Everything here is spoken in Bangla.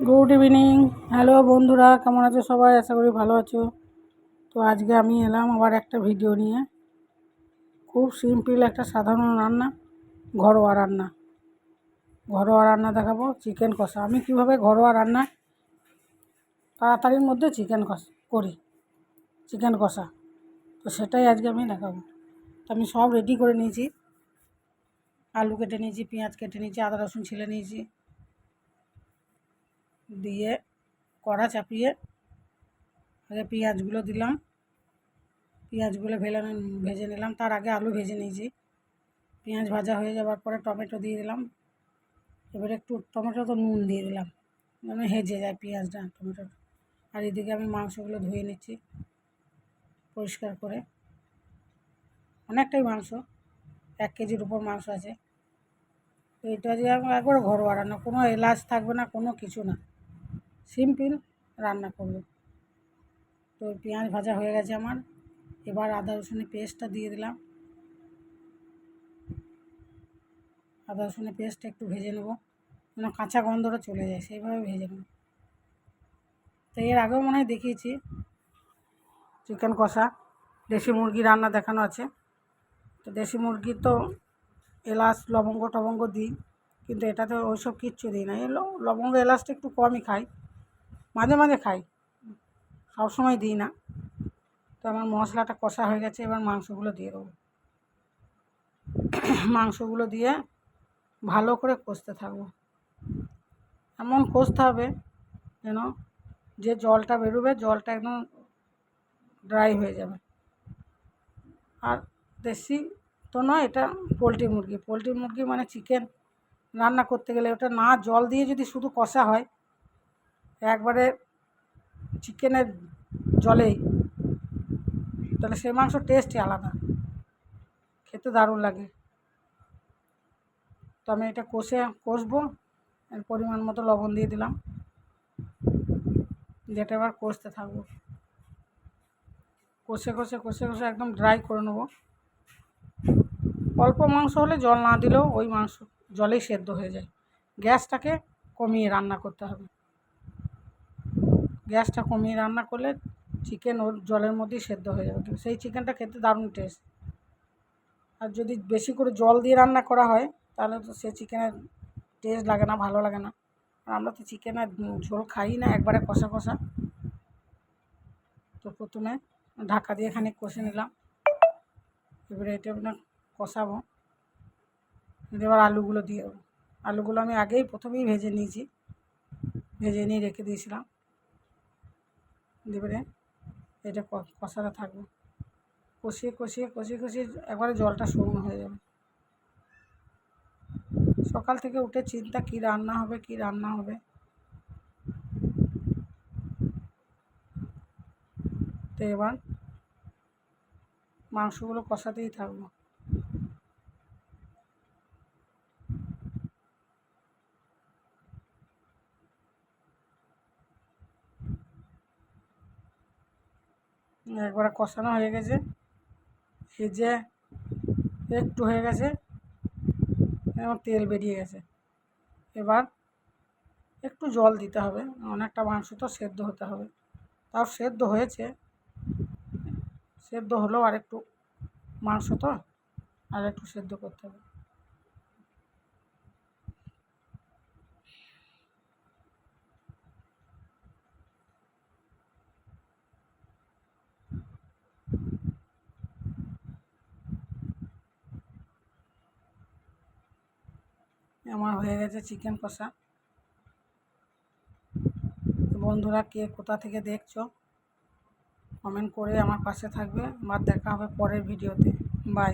Good evening. হ্যালো বন্ধুরা, কেমন আছো সবাই? আশা করি ভালো আছো। তো আজকে আমি এলাম আবার একটা ভিডিও নিয়ে। খুব সিম্পল একটা সাধারণ রান্না, ঘরোয়া রান্না। ঘরোয়া রান্না দেখাবো, চিকেন কষা। আমি কীভাবে ঘরোয়া রান্না, তাড়াতাড়ির মধ্যে চিকেন কষা, করি। চিকেন কষা। তো সেটাই আজকে আমি দেখাবো। তো আমি সব রেডি করে নিয়েছি। আলু কেটে নিয়েছি, পেঁয়াজ কেটে নিয়েছি, আদা রসুন ছিলে নিয়েছি। দিয়ে কড়া চাপিয়ে আগে পেঁয়াজগুলো দিলাম। পেঁয়াজগুলো ভেলে ভেজে নিলাম। তার আগে আলু ভেজে নিয়েছি। পেঁয়াজ ভাজা হয়ে যাওয়ার পরে টমেটো দিয়ে দিলাম। এবারে একটু টমেটো তো নুন দিয়ে দিলাম। যেন হেজে যায় পেঁয়াজটা টমেটো আর এদিকে আমি মাংসগুলো ধুয়ে নিচ্ছি পরিষ্কার করে। অনেকটাই মাংস, এক কেজির উপর মাংস আছে। তো এটা দিয়ে একবার ঘরোয়া রান্না, কোনো এলাচ থাকবে না, কোনো কিছু না। সিম্পল রান্না করব। তো পেঁয়াজ ভাজা হয়ে গেছে আমার। এবার আদা রসুনের পেস্টটা দিয়ে দিলাম। আদা রসুনের পেস্টটা একটু ভেজে নেব। যেন কাঁচা গন্ধটা চলে যায়, সেইভাবে ভেজে নেব। তো এর আগেও মনে হয় দেখিয়েছি, চিকেন কষা, দেশি মুরগি রান্না দেখানো আছে। তো দেশি মুরগি তো এলাচ, লবঙ্গ টবঙ্গ দিই, কিন্তু এটাতে ওইসব কিচ্ছু দিই না। এলো, লবঙ্গ এলাচটা একটু কমই খাই। মাঝে মাঝে খাই। সবসময় দিই না। তো আমার মশলাটা কষা হয়ে গেছে, এবার মাংসগুলো দিয়ে দেবো। মাংসগুলো দিয়ে ভালো করে কষতে থাকব। এমন কষতে হবে যেন যে জলটা বেরোবে, জলটা একদম ড্রাই হয়ে যাবে। আর দেশি তো নয়, এটা পোলট্রি মুরগি। পোলট্রি মুরগি মানে চিকেন রান্না করতে গেলে ওটা না জল দিয়ে যদি শুধু কষা হয় একবারে চিকেনের জলেই তাহলে সেই মাংস টেস্টই আলাদা। খেতে দারুণ লাগে। তো আমি এটা কষে, কষবো পরিমাণ মতো লবণ দিয়ে দিলাম। যেটা এবার কষতে থাকব। কষে কষে কষে কষে একদম ড্রাই করে নেব। অল্প মাংস হলে জল না দিলেও ওই মাংস জলেই সেদ্ধ হয়ে যায়। গ্যাসটাকে কমিয়ে রান্না করতে হবে। গ্যাসটা কমিয়ে রান্না করলে চিকেন ওর জলের মধ্যেই সেদ্ধ হয়ে যাবে। সেই চিকেনটা খেতে দারুণ টেস্ট আর যদি বেশি করে জল দিয়ে রান্না করা হয়, তাহলে তো সে চিকেনের টেস্ট লাগে না, ভালো লাগে না। আর আমরা তো চিকেনের ঝোল খাই না, একবারে কষা কষা। তো প্রথমে ঢাকা দিয়ে খানিক কষে নিলাম। এবারে এটা আপনার কষাবো। এবার আলুগুলো দিয়ে দেবো। আলুগুলো আমি আগেই প্রথমেই ভেজে নিয়েছি। ভেজে নিয়ে রেখে দিয়েছিলাম। এবারে এটা কষাতে থাকব। কষিয়ে কষিয়ে কষিয়ে কষিয়ে একবারে জলটা শুকনো হয়ে যাবে। সকাল থেকে উঠে চিন্তা, কী রান্না হবে, কী রান্না হবে? তো এবার মাংসগুলো কষাতেই থাকব। একবারে কষানো হয়ে গেছে। ভেজে একটু হয়ে গেছে এবং তেল বেরিয়ে গেছে। এবার একটু জল দিতে হবে, অনেকটা মাংস তো সেদ্ধ হতে হবে। তাও সেদ্ধ হয়েছে, সেদ্ধ হলেও আর একটু মাংস তো আর একটু সেদ্ধ করতে হবে। হয়ে গেছে চিকেন কষা। বন্ধুরা, কে কোথা থেকে দেখছ কমেন্ট করে আমার পাশে থাকবে। বা দেখা হবে পরের ভিডিওতে বাই